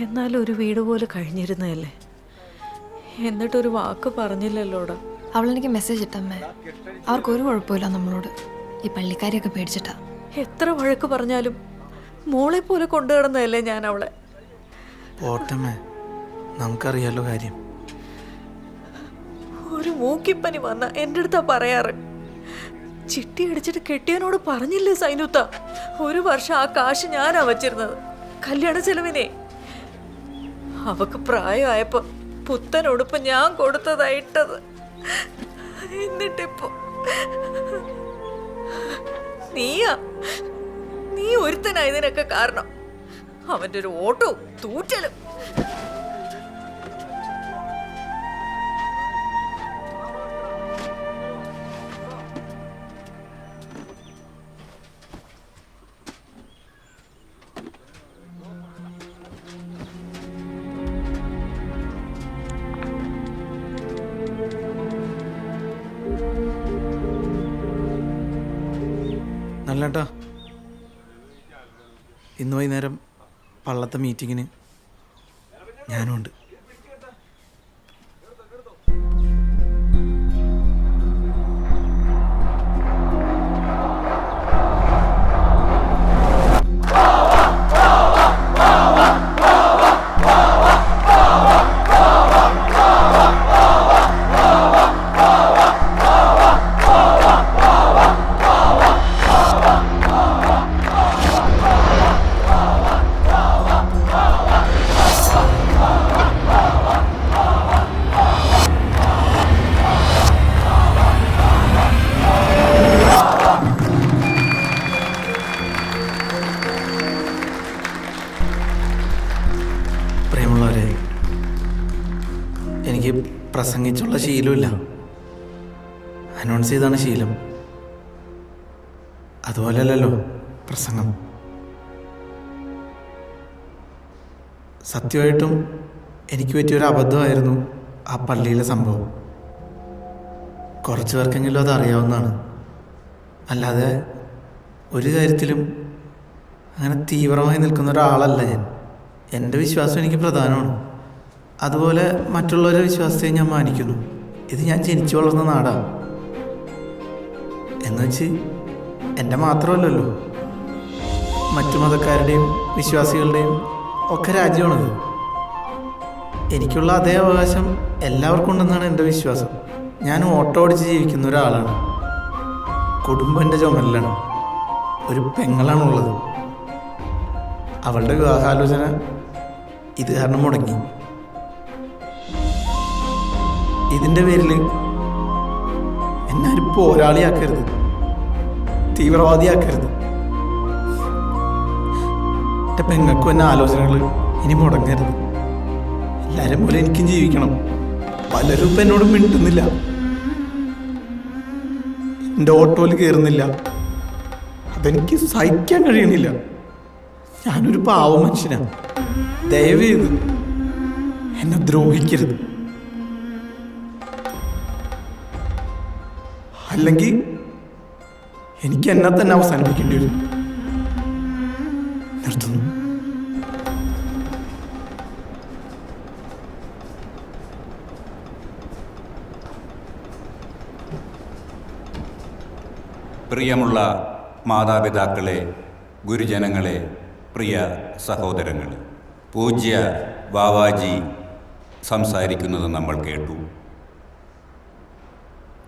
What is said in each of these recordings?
എന്നാലും ഒരു വീട് പോലെ കഴിഞ്ഞിരുന്നതല്ലേ? എന്നിട്ടൊരു വാക്ക് പറഞ്ഞില്ലല്ലോടാ. അവളെനിക്ക് മെസ്സേജ് ഇട്ടമ്മേ. അവർക്കൊരു കുഴപ്പമില്ല നമ്മളോട്. ഈ പള്ളിക്കാരിയൊക്കെ പേടിച്ചിട്ടാ. എത്ര വഴക്ക് പറഞ്ഞാലും മോളെ പോലെ കൊണ്ടു കിടന്നതല്ലേ ഞാൻ അവളെ. പോട്ടമ്മേ നമുക്കറിയാലോ കാര്യം. ഒരു മൂക്കിപ്പനി വന്ന എന്റെ അടുത്താ പറയാറ്. ചിട്ടി അടിച്ചിട്ട് കെട്ടിയനോട് പറഞ്ഞില്ലേ സൈനുത്ത? ഒരു വർഷം ആ കാശ് ഞാനാ വച്ചിരുന്നത്. കല്യാണ ചെലവിനെ. അവക്ക് പ്രായമായപ്പോ പുത്തൻ ഉടുപ്പ് ഞാൻ കൊടുത്തതായിട്ടത് എന്നിട്ടിപ്പോ നീയാ? നീ ഒരുത്തനായതിനൊക്കെ കാരണം അവന്റെ ഒരു ഓട്ടവും തൂറ്റലും. വൈകുന്നേരം പള്ളത്തെ മീറ്റിങ്ങിന് ഞാനും അനൗൺസ് ചെയ്താണ് ശീലം. അതുപോലെയല്ലല്ലോ പ്രസംഗം. സത്യമായിട്ടും എനിക്ക് പറ്റിയൊരു അബദ്ധമായിരുന്നു ആ പള്ളിയിലെ സംഭവം. കുറച്ച് പേർക്കെങ്കിലും അത് അല്ലാതെ ഒരു കാര്യത്തിലും അങ്ങനെ തീവ്രമായി നിൽക്കുന്ന ഒരാളല്ല ഞാൻ. എന്റെ വിശ്വാസം എനിക്ക് പ്രധാനമാണ്. അതുപോലെ മറ്റുള്ളവരുടെ വിശ്വാസത്തെ ഞാൻ മാനിക്കുന്നു. ഇത് ഞാൻ ജനിച്ചു വളർന്ന നാടാണ്. എന്നുവെച്ച് എന്റെ മാത്രമല്ലല്ലോ. മറ്റു മതക്കാരുടെയും വിശ്വാസികളുടെയും ഒക്കെ രാജ്യമാണത്. എനിക്കുള്ള അതേ അവകാശം എല്ലാവർക്കും ഉണ്ടെന്നാണ് എന്റെ വിശ്വാസം. ഞാൻ ഓട്ടോ ഓടിച്ച് ജീവിക്കുന്ന ഒരാളാണ്. കുടുംബം എന്റെ ചുമലിലാണ് ഒരു പെങ്ങളാണുള്ളത്. അവളുടെ വിവാഹാലോചന ഇത് കാരണം മുടങ്ങി. ഇതിന്റെ പേരിൽ എന്നാരും പോരാളിയാക്കരുത് തീവ്രവാദിയാക്കരുത്. എന്റെ പെങ്ങൾക്കും എന്നെ ആലോചനകൾ ഇനി മുടങ്ങരുത്. എല്ലാവരും പോലെ എനിക്കും ജീവിക്കണം. പലരും ഇപ്പം എന്നോട് മിണ്ടുന്നില്ല. എന്റെ ഓട്ടോയിൽ കയറുന്നില്ല. അതെനിക്ക് സഹിക്കാൻ കഴിയണില്ല. ഞാനൊരു പാവ മനുഷ്യനാണ് ദയവ് ചെയ്ത് എന്നെ ദ്രോഹിക്കരുത്. അല്ലെങ്കിൽ എനിക്ക് എന്നെ തന്നെ അവസാനിപ്പിക്കേണ്ടി വരും. നിർത്തുന്നു. പ്രിയമുള്ള മാതാപിതാക്കളെ ഗുരുജനങ്ങളെ പ്രിയ സഹോദരങ്ങളെ പൂജ്യ ബാവാജി സംസാരിക്കുന്നത് നമ്മൾ കേട്ടു.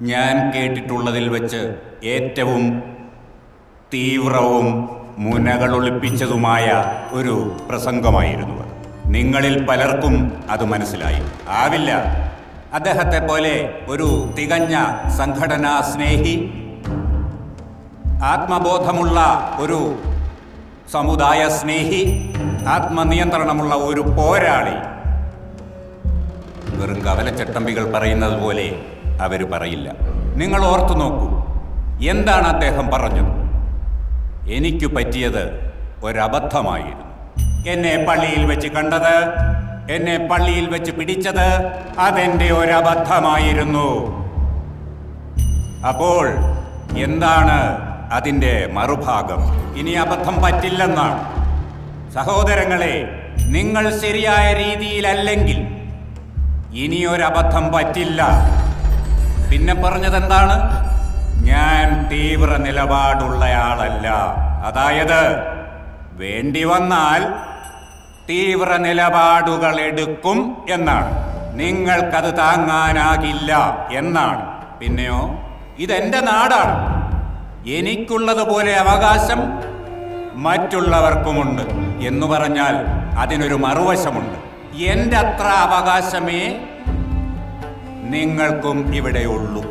ഞാൻ കേട്ടിട്ടുള്ളതിൽ വെച്ച് ഏറ്റവും തീവ്രവും മുനകളൊളിപ്പിച്ചതുമായ ഒരു പ്രസംഗമായിരുന്നു അത്. നിങ്ങളിൽ പലർക്കും അത് മനസ്സിലായി. ആവില്ല. അദ്ദേഹത്തെ പോലെ ഒരു തികഞ്ഞ സംഘടനാ സ്നേഹി ആത്മബോധമുള്ള ഒരു സമുദായ സ്നേഹി ആത്മനിയന്ത്രണമുള്ള ഒരു പോരാളി. വെറും കവലച്ചട്ടമ്പികൾ പറയുന്നത് പോലെ അവർ പറയില്ല. നിങ്ങൾ ഓർത്തു നോക്കൂ. എന്താണ് അദ്ദേഹം പറഞ്ഞത്? എനിക്ക് പറ്റിയത് ഒരബദ്ധമായിരുന്നു. എന്നെ പള്ളിയിൽ വെച്ച് കണ്ടത് എന്നെ പള്ളിയിൽ വെച്ച് പിടിച്ചത് അതെന്റെ ഒരബദ്ധമായിരുന്നു. അപ്പോൾ എന്താണ് അതിന്റെ മറുഭാഗം? ഇനി അബദ്ധം പറ്റില്ലെന്നാണ്. സഹോദരങ്ങളെ നിങ്ങൾ ശരിയായ രീതിയിലല്ലെങ്കിൽ ഇനിയൊരബദ്ധം പറ്റില്ല. പിന്നെ പറഞ്ഞതെന്താണ്? ഞാൻ തീവ്ര നിലപാടുള്ളയാളല്ല. അതായത് വേണ്ടി വന്നാൽ തീവ്ര നിലപാടുകൾ എടുക്കും എന്നാണ്. നിങ്ങൾക്കത് താങ്ങാനാകില്ല എന്നാണ്. പിന്നെയോ ഇതെന്റെ നാടാണ്. എനിക്കുള്ളതുപോലെ അവകാശം മറ്റുള്ളവർക്കുമുണ്ട് എന്ന് പറഞ്ഞാൽ അതിനൊരു മറുവശമുണ്ട്. എന്റെ അത്ര അവകാശമേ നിങ്ങൾക്കും ഇവിടെയുള്ളൂ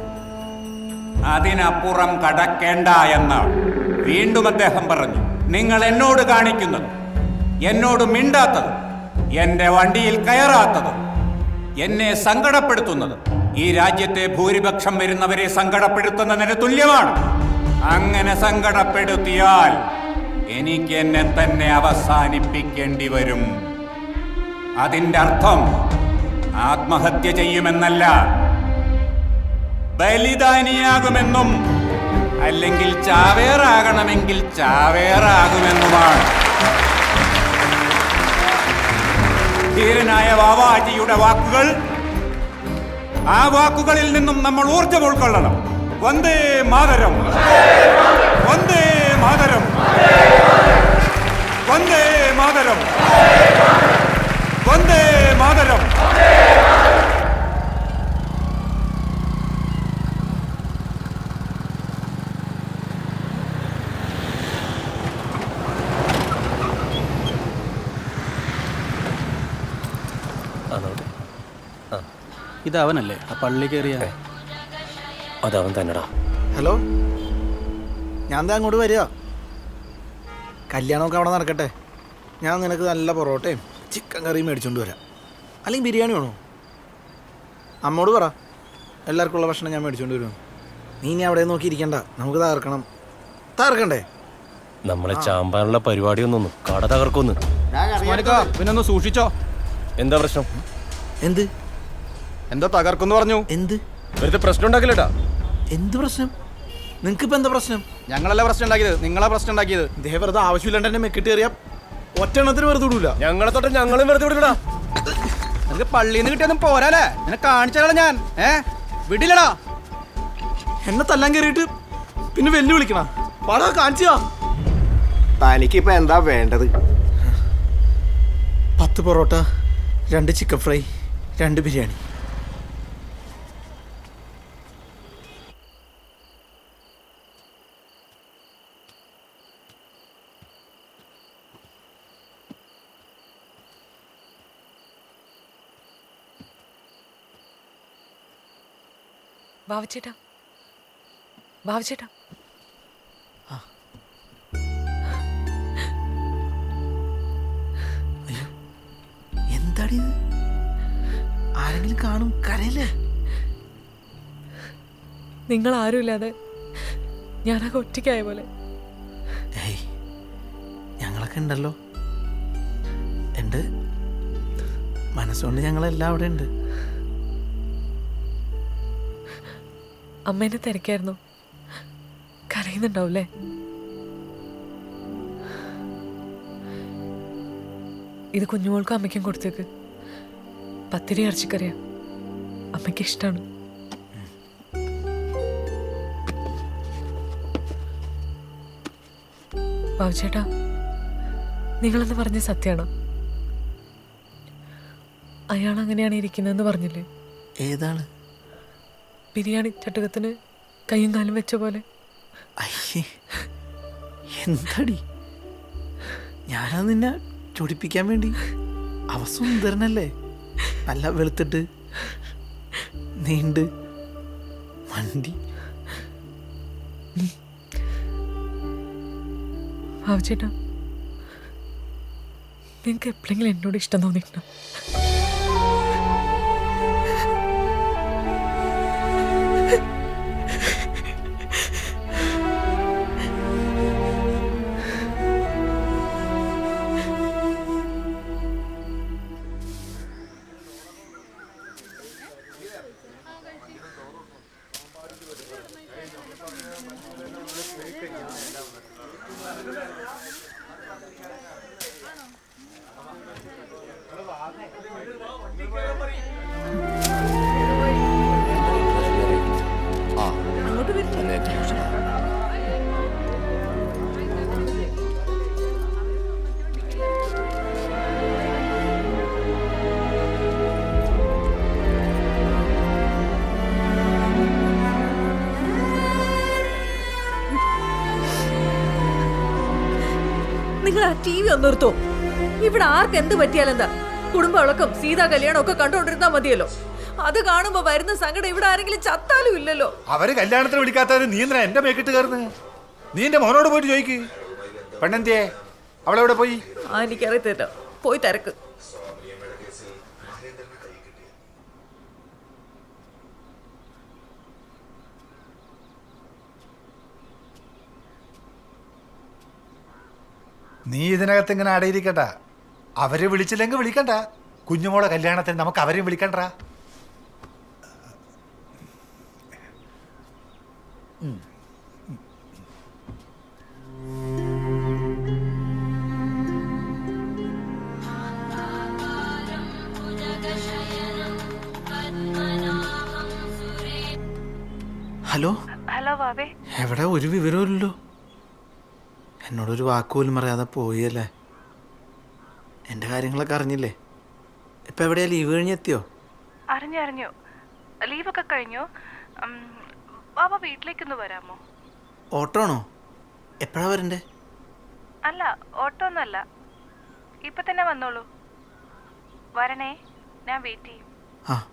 അതിനപ്പുറം കടക്കേണ്ട എന്നാണ് വീണ്ടും അദ്ദേഹം പറഞ്ഞു നിങ്ങൾ എന്നോട് കാണിക്കുന്നത് എന്നോട് മിണ്ടാത്തത് എന്റെ വണ്ടിയിൽ കയറാത്തത് എന്നെ സങ്കടപ്പെടുത്തുന്നത് ഈ രാജ്യത്തെ ഭൂരിപക്ഷം വരുന്നവരെ സങ്കടപ്പെടുത്തുന്നതിന് തുല്യമാണ്. അങ്ങനെ സങ്കടപ്പെടുത്തിയാൽ എനിക്ക് എന്നെ തന്നെ അവസാനിപ്പിക്കേണ്ടി വരും. അതിന്റെ അർത്ഥം ആത്മഹത്യ ചെയ്യുമെന്നല്ല. ബലിദാനിയാകുമെന്നും അല്ലെങ്കിൽ ചാവേറാകണമെങ്കിൽ ചാവേറാകുമെന്നുമാണ്. ധീരനായ വാവാജിയുടെ വാക്കുകൾ ആ വാക്കുകളിൽ നിന്നും നമ്മൾ ഊർജം ഉൾക്കൊള്ളണം. വന്ദേ മാതരം. വന്ദേ മാതരം. വന്ദേ മാതരം. വന്ദേ മാതരം. ഇത് അവനല്ലേ ആ. പള്ളി കയറിയ അതവൻ തന്നെടാ. ഹലോ? ഞാൻ എന്താ അങ്ങോട്ട് വരിക? കല്യാണമൊക്കെ അവിടെ നടക്കട്ടെ. ഞാൻ നിനക്ക് നല്ല പൊറോട്ടയും ചിക്കൻ കറിയും മേടിച്ചോണ്ട് വരാം. അല്ലെങ്കിൽ ബിരിയാണി വേണോ? അമ്മോട് പറ. എല്ലാവർക്കും ഉള്ള ഭക്ഷണം ഞാൻ മേടിച്ചോണ്ട് വരും നീ ഇനി അവിടെ നോക്കി ഇരിക്കണ്ട. നമുക്ക് തകർക്കണം. തകർക്കണ്ടേ? നമ്മളെ ചാമ്പാനുള്ള പരിപാടിയൊന്നും കട തകർക്കൊന്ന്. പിന്നെ ഒന്ന് സൂക്ഷിച്ചോ. എന്താ പ്രശ്നം? എന്ത്? എന്താ തകർക്കുന്നു പറഞ്ഞു. എന്ത്? വെറുതെ പ്രശ്നം ഉണ്ടാക്കില്ലട്ടാ. എന്ത് പ്രശ്നം? നിങ്ങൾക്ക് ഇപ്പൊ എന്താ പ്രശ്നം? ഞങ്ങളല്ല പ്രശ്നം ഉണ്ടാക്കിയത്? നിങ്ങളാ പ്രശ്നം ഉണ്ടാക്കിയത്? ഇതേ വെറുതെ ആവശ്യമില്ലാണ്ട് എന്നെ മെക്കിട്ട് കയറിയാ ഒറ്റെണ്ണത്തിന് വെറുതെ വിടൂല. ഞങ്ങളെ തൊട്ട് ഞങ്ങളും വെറുതെ വിടൂടാ നിനക്ക് പള്ളിയിൽ നിന്ന് കിട്ടിയൊന്നും പോരാലേ എന്നെ കാണിച്ചാലോ ഞാൻ ഏ? വിടില്ലടാ. എന്നെ തല്ലാൻ കയറിയിട്ട് പിന്നെ വെല്ലുവിളിക്കണ പാടാ കാണിച്ചാ തനിക്കിപ്പോ എന്താ വേണ്ടത്? പത്ത് പൊറോട്ട രണ്ട് ചിക്കൻ ഫ്രൈ രണ്ട് ബിരിയാണി. ബാവച്ചേട്ടാ. ബാവച്ചേട്ടാ. എന്താടി ഇത്? ആരെങ്കിലും കാണും കരയല്ലേ? നിങ്ങൾ ആരുമില്ലാതെ ഞാനൊക്കെ ഒറ്റയ്ക്കായ പോലെ. ഏയ് ഞങ്ങളൊക്കെ ഉണ്ടല്ലോ. ഉണ്ട്. മനസ്സുകൊണ്ട് ഞങ്ങളെല്ലാം അവിടെ ഉണ്ട് അമ്മേനെ തിരക്കായിരുന്നു. കരയുന്നുണ്ടാവൂലേ ഇത് കുഞ്ഞുമോൾക്കും അമ്മയ്ക്കും കൊടുത്തേക്ക്. പത്തിരി ഇറച്ചിക്കറിയാം. അമ്മയ്ക്ക് ഇഷ്ടമാണ് ബാബുചേട്ടാ നിങ്ങളെന്ന് പറഞ്ഞ സത്യമാണോ അയാൾ അങ്ങനെയാണ് ഇരിക്കുന്നതെന്ന് പറഞ്ഞില്ലേ? ഏതാണ്? ബിരിയാണി ചട്ടുകത്തിന് കൈയും കാലും വെച്ച പോലെ. അയ്യേ എന്താടി? ഞാനാ നിന്നെ ചൊടിപ്പിക്കാൻ വേണ്ടി. അവ സുന്ദരനല്ലേ? നല്ല വെളുത്തിട്ട് നീണ്ട് മണ്ടി. ബാബുചേട്ടാ നിങ്ങൾക്ക് എപ്പോഴെങ്കിലും എന്നോട് ഇഷ്ടം തോന്നിയിട്ടുണ്ടോ? നിങ്ങൾ ആ ടി വി ഒന്ന് നിർത്തോ. ഇവിടെ ആർക്ക് എന്ത് പറ്റിയാലെന്താ? കുടുംബവിളക്കം സീതാ കല്യാണം ഒക്കെ കണ്ടുകൊണ്ടിരുന്നാ മതിയല്ലോ. അത് കാണുമ്പോ വരുന്ന സങ്കടം ഇവിടെ ആരെങ്കിലും ചത്താലും ഇല്ലല്ലോ. അവർ കല്യാണത്തിന് വിളിക്കാത്തവര് നീ എന്തിനാ എന്റെ മേക്കിട്ട് കയറുന്നത് നീ എന്റെ മോനോട് പോയിട്ട് ചോദിക്ക്. പെണ്ണന്തിയെ അവളെവിടെ പോയി? ആ എനിക്കറിയത്തില്ല. പോയി തിരക്ക്. നീ ഇതിനകത്ത് ഇങ്ങനെ അടയിരിക്കണ്ട. അവരെ വിളിച്ചില്ലെങ്കിൽ വിളിക്കണ്ട. കുഞ്ഞുമോളെ കല്യാണത്തിന് നമുക്ക് അവരെയും വിളിക്കണ്ട. ഹലോ? ഹലോ വാവേ എവിടെ? ഒരു വിവരമില്ലല്ലോ എന്നോടൊരു വാക്കുപോലും പറയാതെ പോയല്ലേ? എന്റെ കാര്യങ്ങളൊക്കെ അറിഞ്ഞില്ലേ? ഇപ്പം എവിടെയാ ലീവ് കഴിഞ്ഞെത്തിയോ? അറിഞ്ഞു അറിഞ്ഞു. ലീവൊക്കെ കഴിഞ്ഞു. ബാബ വീട്ടിലേക്കൊന്ന് വരാമോ? ഓട്ടോ ആണോ? എപ്പോഴാ വരണ്ടേ? അല്ല ഓട്ടോ ഒന്നല്ല ഇപ്പൊ തന്നെ വന്നോളൂ. വരണേ ഞാൻ വെയിറ്റ് ചെയ്യും. ആ.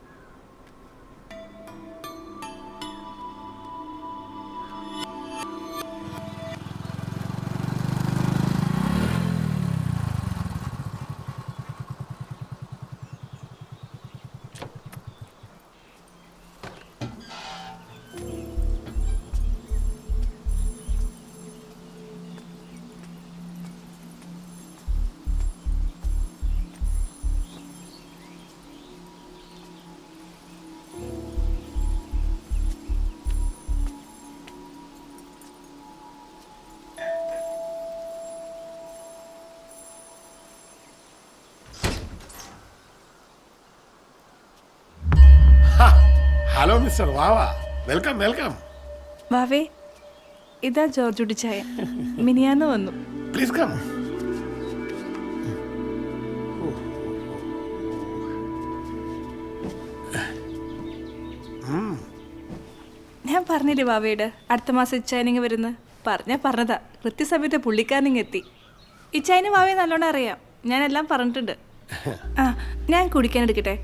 ഹലോ മിസ്റ്റർ വാവ വെൽക്കം വെൽക്കം വാവേ ഇതാ ജോർജ് ഉടിച്ചായ മിനിയാന്ന് വന്നു. പ്ലീസ് കം ഞാൻ പറഞ്ഞില്ലേ വാവയുടെ അടുത്ത മാസം ഇച്ചായനിങ് വരുന്ന? പറഞ്ഞാ പറഞ്ഞതാ കൃത്യസമയത്ത് പുള്ളിക്കാരനിങ് എത്തി. ഇച്ചായന് വാവയെ നല്ലോണം അറിയാം. ഞാൻ എല്ലാം പറഞ്ഞിട്ടുണ്ട്. ആ ഞാൻ കുടിക്കാൻ എടുക്കട്ടെ?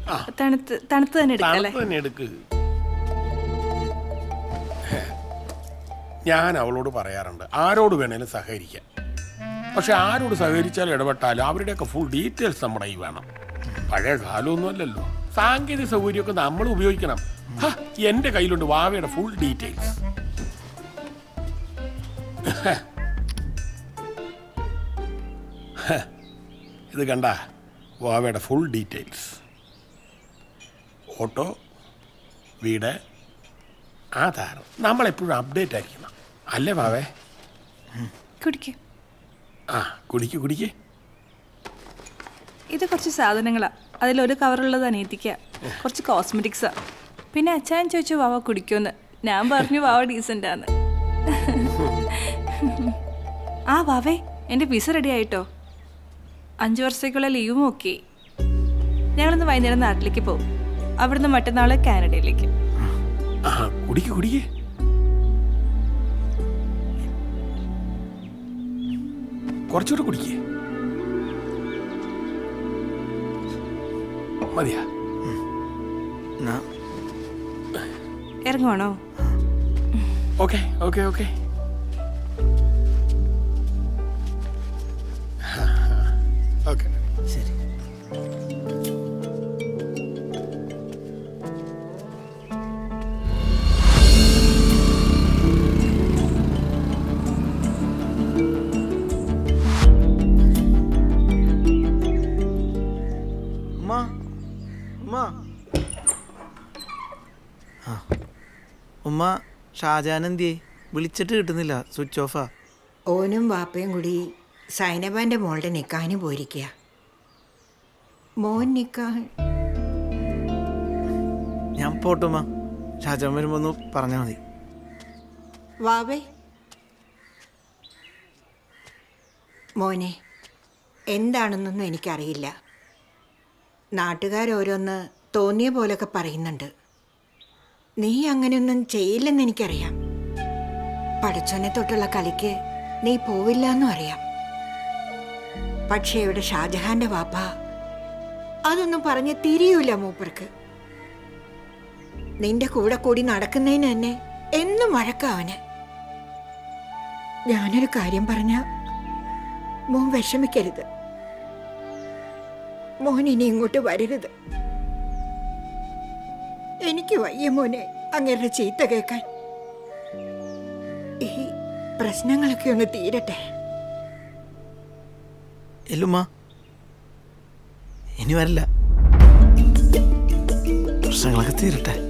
തണുത്ത് തണുത്ത് തന്നെ എടുക്കാം അല്ലേ? ഞാൻ അവളോട് പറയാറുണ്ട് ആരോട് വേണേലും സഹകരിക്കാൻ പക്ഷെ ആരോട് സഹകരിച്ചാലും ഇടപെട്ടാലും അവരുടെയൊക്കെ ഫുൾ ഡീറ്റെയിൽസ് നമ്മുടെ ഈ വേണം. പഴയ കാലമൊന്നും അല്ലല്ലോ. സാങ്കേതിക സൗകര്യമൊക്കെ നമ്മൾ ഉപയോഗിക്കണം. എന്റെ കയ്യിലുണ്ട് വാവയുടെ ഫുൾ ഡീറ്റെയിൽസ് ഇത് കണ്ട? വാവയുടെ ഫുൾ ഡീറ്റെയിൽസ് ഓട്ടോ വീട് ആധാരം നമ്മളെപ്പോഴും അപ്ഡേറ്റ് ആയിരിക്കണം. അല്ലേ വാവേ കുടിക്ക്. ആ കുടിക്ക് കുടിക്ക്. ഇത് കുറച്ച് സാധനങ്ങളാ. അതിലൊരു കവറുള്ളത് അനിയത്തിക്ക. കുറച്ച് കോസ്മെറ്റിക്സാ പിന്നെ അച്ഛൻ ചോദിച്ചു വാവ കുടിക്കുമെന്ന്. ഞാൻ പറഞ്ഞു വാവ ഡീസന്റ് ആണ് ആ വാവേ എന്റെ വിസ റെഡി ആയിട്ടോ? അഞ്ചു വർഷത്തേക്കുള്ള ലീവും ഓക്കെ ഞങ്ങളിന്ന് വൈകുന്നേരം നാട്ടിലേക്ക് പോകും അവിടുന്ന് മറ്റന്നാൾ കാനഡയിലേക്ക്. കുടിക്ക് കുടിക്ക്. കുറച്ചുകൂടെ കുടിക്ക്. മതിയാ. ഇറങ്ങുവാണോ? Okay okay okay. ആ ഉമ്മ ഷാജാൻ എന്തിയേ വിളിച്ചിട്ട് കിട്ടുന്നില്ല സ്വിച്ച് ഓഫാ ഓനും വാപ്പയും കൂടി സൈനബാന്റെ മോളുടെ നിക്കാഹിന് പോയിരിക്കുക മോൻ നിക്കാഹ്. ഞാൻ പോട്ടുമ്മ ഷാജാൻ വരുമ്പോ ഒന്ന് പറഞ്ഞാൽ മതി. വാവേ. മോനെ എന്താണെന്നൊന്നും എനിക്കറിയില്ല. നാട്ടുകാരോരോന്ന് തോന്നിയ പോലൊക്കെ പറയുന്നുണ്ട്. നീ അങ്ങനെയൊന്നും ചെയ്യില്ലെന്ന് എനിക്കറിയാം. പടച്ചോനെ തൊട്ടുള്ള കളിക്ക് നീ പോവില്ല എന്നും അറിയാം. പക്ഷേ ഇവിടെ ഷാജഹാന്റെ വാപ്പ അതൊന്നും പറഞ്ഞ് തിരിയൂല മൂപ്പർക്ക്. നിന്റെ കൂടെ കൂടി നടക്കുന്നതിന് തന്നെ എന്നും വഴക്കാവന് ഞാനൊരു കാര്യം പറഞ്ഞ മോൻ വിഷമിക്കരുത്. മോൻ ഇനി ഇങ്ങോട്ട് വരരുത്. എനിക്ക് വയ്യ മോനെ അങ്ങനെ ചീത്ത കേൾക്കാൻ. ഈ പ്രശ്നങ്ങളൊക്കെ ഒന്ന് തീരട്ടെ. ഇനി വരല്ല. പ്രശ്നങ്ങളൊക്കെ തീരട്ടെ.